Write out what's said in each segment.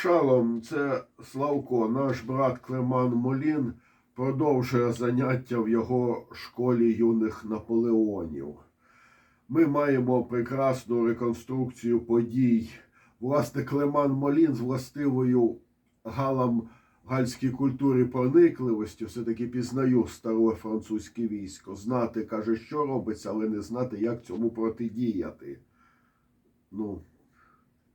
Шалом, це Славко, наш брат Клеман Молін продовжує заняття в його школі юних Наполеонів. Ми маємо прекрасну реконструкцію подій. Власне, Клеман Молін з властивою галам гальській культурі проникливості все-таки пізнаю старе французьке військо. Знати, каже, що робиться, але не знати, як цьому протидіяти. Ну,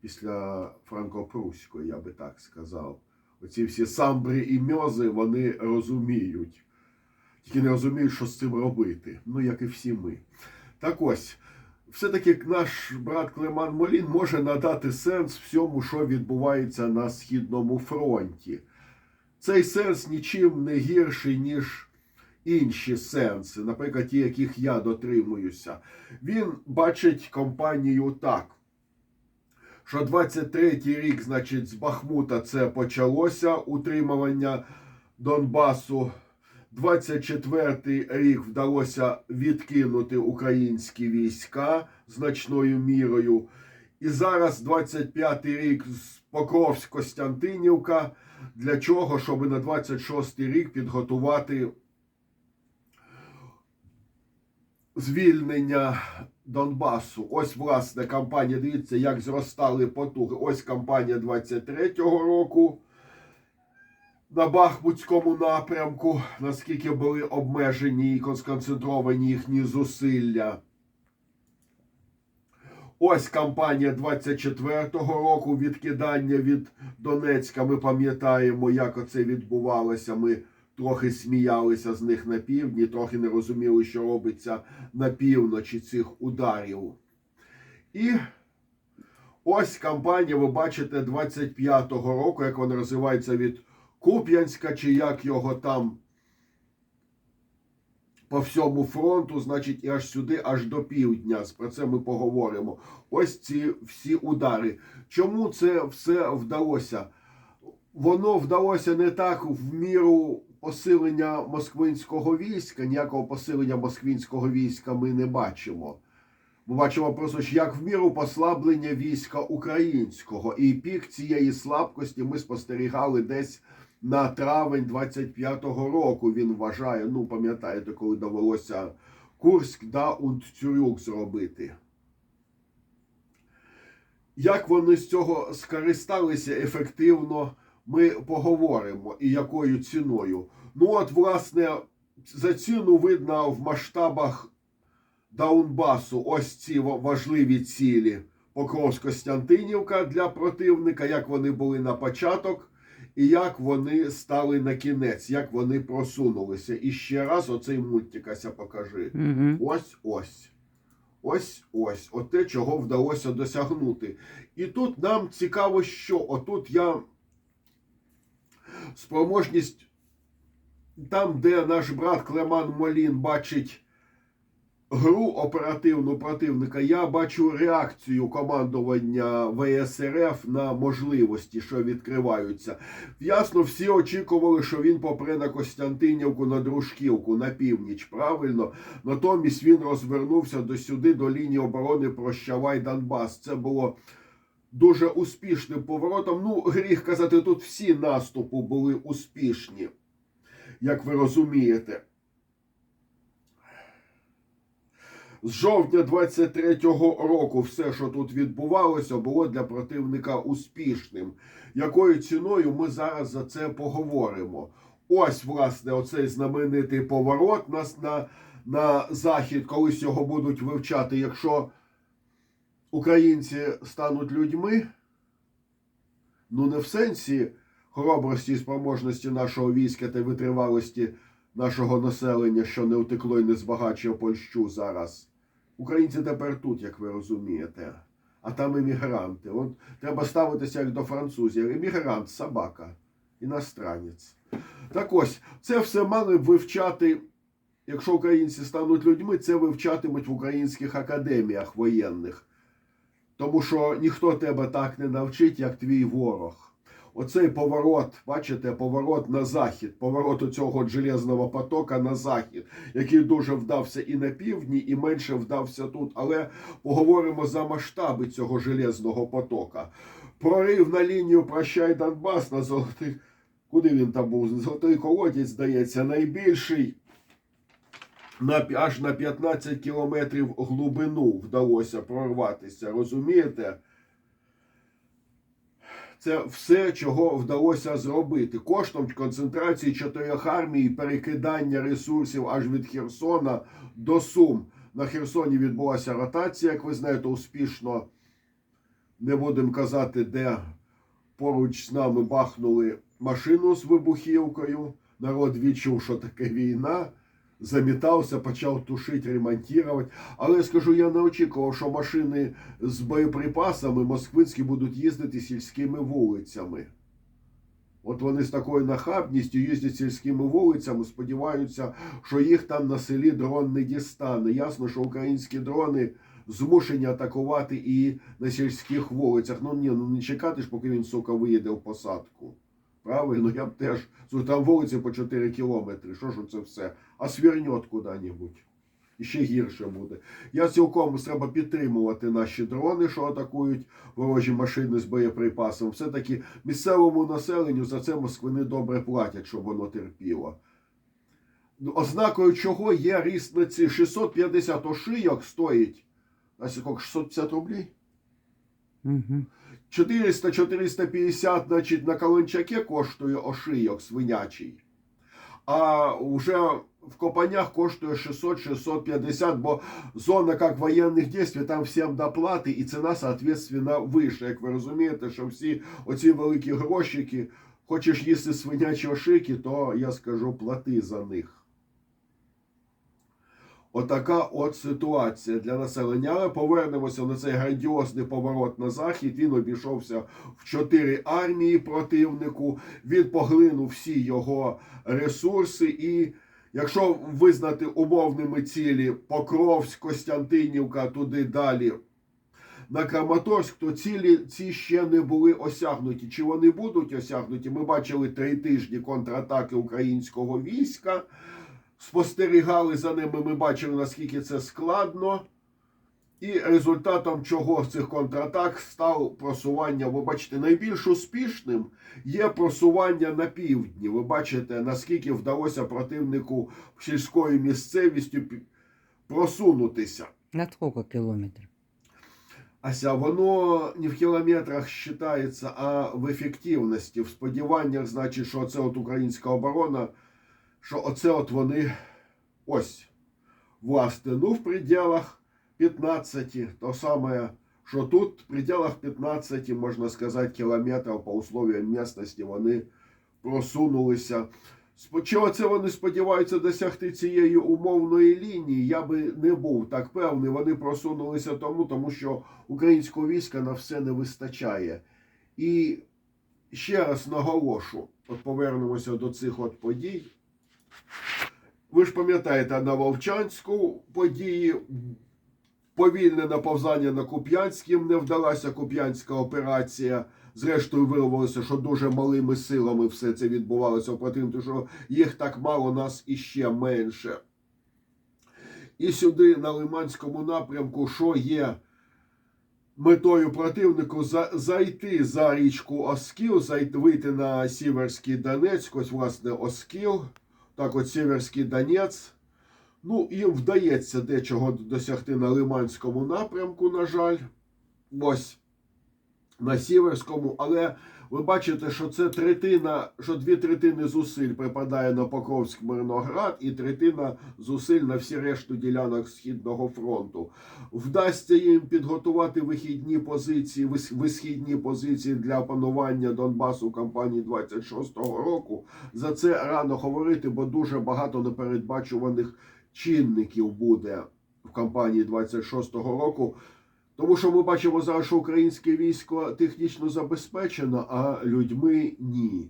після франко-пруської, я би так сказав. Оці всі самбри і мьози вони розуміють. Тільки не розуміють, що з цим робити. Ну, як і всі ми. Так ось, все-таки наш брат Клеман Молін може надати сенс всьому, що відбувається на Східному фронті. Цей сенс нічим не гірший, ніж інші сенси, наприклад, ті, яких я дотримуюся. Він бачить компанію так що 23-й рік, значить, з Бахмута це почалося утримування Донбасу. 24-й рік вдалося відкинути українські війська значною мірою. І зараз 25-й рік з Покровськ Костянтинівка. Для чого? Щоб на 26-й рік підготувати звільнення Донбасу. Ось, власне, кампанія. Дивіться, як зростали потуги. Ось кампанія 23-го року на Бахмутському напрямку, наскільки були обмежені і сконцентровані їхні зусилля. Ось кампанія 24-го року відкидання від Донецька. Ми пам'ятаємо, як оце відбувалося. Ми трохи сміялися з них на півдні, трохи не розуміли, що робиться на півночі цих ударів. І ось кампанія, ви бачите, 25-го року, як вона розвивається від Куп'янська, чи як його там по всьому фронту, значить, і аж сюди, аж до півдня. Про це ми поговоримо. Ось ці всі удари. Чому це все вдалося? Воно вдалося не так в міру посилення москвинського війська, ніякого посилення москвинського війська ми не бачимо. Ми бачимо просто, що як в міру послаблення війська українського. І пік цієї слабкості ми спостерігали десь на травень 25-го року. Він вважає, ну пам'ятаєте, коли довелося Курськ да Унцюрюк зробити. Як вони з цього скористалися ефективно, ми поговоримо і якою ціною. Ну, от, власне, за ціну видно в масштабах Даунбасу ось ці важливі цілі. Покровськ-Костянтинівка для противника, як вони були на початок, і як вони стали на кінець, як вони просунулися. І ще раз оцей мультикася покажи. Угу. Ось ось. Ось ось. От те, чого вдалося досягнути. І тут нам цікаво, що отут я спроможність там, де наш брат Клеман Молін бачить гру оперативну противника, я бачу реакцію командування ВСРФ на можливості, що відкриваються. Ясно, всі очікували, що він попре на Костянтинівку, на Дружківку, на північ. Правильно, натомість він розвернувся до сюди, до лінії оборони Прощавай Донбас. Це було. Дуже успішним поворотом. Ну, гріх казати, тут всі наступи були успішні, як ви розумієте. З жовтня 23-го року все, що тут відбувалося, було для противника успішним. Якою ціною ми зараз за це поговоримо? Ось, власне, оцей знаменитий поворот нас на, на захід, колись його будуть вивчати, якщо українці стануть людьми, ну не в сенсі хоробрості і спроможності нашого війська та витривалості нашого населення, що не утекло і не збагачує Польщу зараз. Українці тепер тут, як ви розумієте, а там іммігранти. От треба ставитися як до французів. Іммігрант, собака, іностранець. Так ось, це все мали б вивчати. Якщо українці стануть людьми, це вивчатимуть в українських академіях воєнних. Тому що ніхто тебе так не навчить, як твій ворог. оцей поворот, бачите, поворот на захід, поворот у цього железного потока на захід, який дуже вдався і на півдні, і менше вдався тут. Але поговоримо за масштаби цього железного потока. Прорив на лінію Прощай Донбас на золотих. Куди він там був? Золотий колодязь, здається, найбільший. На, аж на 15 кілометрів глибину вдалося прорватися. Розумієте? Це все, чого вдалося зробити. Коштом концентрації чотирьох армій, перекидання ресурсів аж від Херсона до Сум. На Херсоні відбулася ротація, як ви знаєте, успішно. Не будемо казати, де поруч з нами бахнули машину з вибухівкою. Народ відчув, що таке війна. Замітався, почав тушити, ремонтувати. Але я скажу, я не очікував, що машини з боєприпасами москвинські будуть їздити сільськими вулицями. От вони з такою нахабністю їздять сільськими вулицями, сподіваються, що їх там на селі дрон не дістане. Ясно, що українські дрони змушені атакувати і на сільських вулицях. Ну ні, ну не чекати ж, поки він, сука, виїде в посадку. Правильно, я б теж. Там вулиці по 4 кілометри. Що ж це все? А свірньот куди-небудь. І ще гірше буде. Я цілком треба підтримувати наші дрони, що атакують ворожі машини з боєприпасом. Все-таки місцевому населенню за це москвини добре платять, щоб воно терпіло. Ну, Ознакою чого є ріст на ці 650 ошийок стоїть. А скільки? 650 рублей? Угу. 400-450, значить, на Каланчаке коштує ошийок свинячий. А вже в Копанях коштує 600-650, бо зона як воєнних дій, там всім доплати, і ціна, соответственно, вища. Як ви розумієте, що всі оці великі грошики, хочеш їсти свинячі ошики, то я скажу, плати за них. Отака от ситуація для населення. Але повернемося на цей грандіозний поворот на захід. Він обійшовся в чотири армії противнику. Він поглинув всі його ресурси. І якщо визнати умовними цілі Покровськ, Костянтинівка, туди далі. На Краматорськ, то цілі ці ще не були осягнуті. Чи вони будуть осягнуті? Ми бачили три тижні контратаки українського війська спостерігали за ними, ми бачили, наскільки це складно. І результатом чого цих контратак стало просування. Ви бачите, найбільш успішним є просування на півдні. Ви бачите, наскільки вдалося противнику сільською місцевістю просунутися. На сколько километров? Ася, воно не в кілометрах вважається, а в ефективності, в сподіваннях, значить, що оце от українська оборона, що оце от вони ось, власне, ну в пределах 15, то саме, що тут в пределах 15, можна сказати, кілометрів по условіям місцевості вони просунулися. Чого це вони сподіваються досягти цієї умовної лінії? Я би не був так певний. Вони просунулися тому, тому що українського війська на все не вистачає. І ще раз наголошу, от повернемося до цих от подій. Ви ж пам'ятаєте на Вовчанську події, повільне наповзання на Куп'янським не вдалася Куп'янська операція. Зрештою, виявилося, що дуже малими силами все це відбувалося в противнику, що їх так мало, нас іще менше. І сюди, на Лиманському напрямку, що є метою противнику за, зайти за річку Оскіл, зайти, вийти на Сіверський Донецьк, ось, власне, Оскіл, так от Сіверський Донець. Ну, їм вдається дечого досягти на Лиманському напрямку, на жаль. Ось на Сіверському, але ви бачите, що це третина, що дві третини зусиль припадає на Покровськ Мирноград, і третина зусиль на всі решту ділянок Східного фронту. Вдасться їм підготувати вихідні позиції, висхідні позиції для опанування Донбасу в кампанії 26-го року. За це рано говорити, бо дуже багато непередбачуваних чинників буде в кампанії 26-го року. Тому що ми бачимо зараз, що українське військо технічно забезпечено, а людьми ні.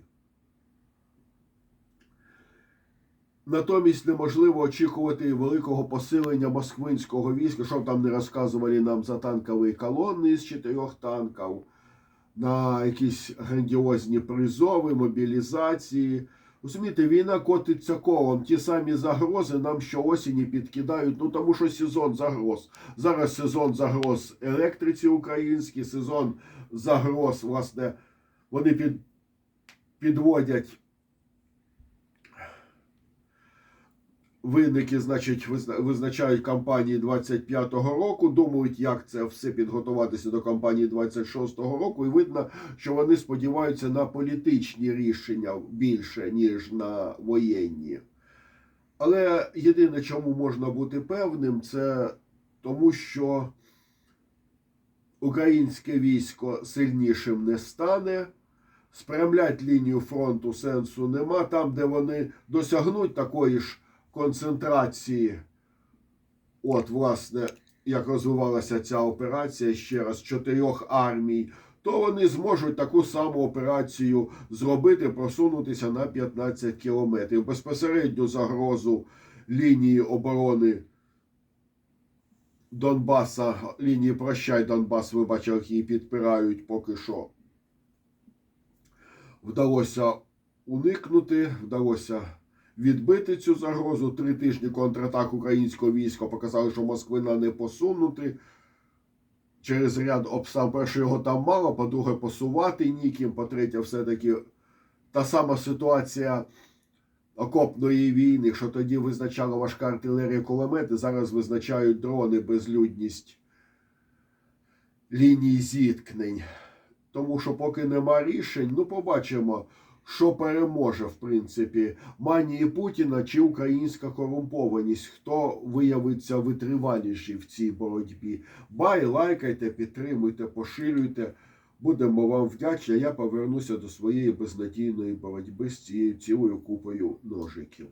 Натомість неможливо очікувати великого посилення москвинського війська, щоб там не розказували нам за танкові колони з чотирьох танків, на якісь грандіозні призови, мобілізації. Розумієте, війна котиться колом. Ті самі загрози нам щоосені підкидають, ну тому що сезон загроз. Зараз сезон загроз електриці українській, сезон загроз, власне, вони під, підводять винники, значить, визна- визначають кампанії 25-го року, думають, як це все підготуватися до кампанії 26-го року, і видно, що вони сподіваються на політичні рішення більше, ніж на воєнні. Але єдине, чому можна бути певним, це тому, що українське військо сильнішим не стане. Спрямлять лінію фронту сенсу нема. Там, де вони досягнуть такої ж концентрації, от, власне, як розвивалася ця операція ще раз, чотирьох армій, то вони зможуть таку саму операцію зробити, просунутися на 15 кілометрів. Безпосередню загрозу лінії оборони Донбаса, лінії Прощай Донбас, вибачив, її підпирають поки що. Вдалося уникнути, вдалося відбити цю загрозу. Три тижні контратак українського війська показали, що Москвина не посунути. Через ряд обставин, перше, його там мало, по-друге, посувати ніким, по-третє, все-таки та сама ситуація окопної війни, що тоді визначала важка артилерія кулемети, зараз визначають дрони, безлюдність ліній зіткнень. Тому що поки нема рішень, ну побачимо, що переможе, в принципі, манії Путіна чи українська корумпованість, хто виявиться витриваліший в цій боротьбі. Бай, лайкайте, підтримуйте, поширюйте. Будемо вам вдячні. Я повернуся до своєї безнадійної боротьби з цією цілою купою ножиків.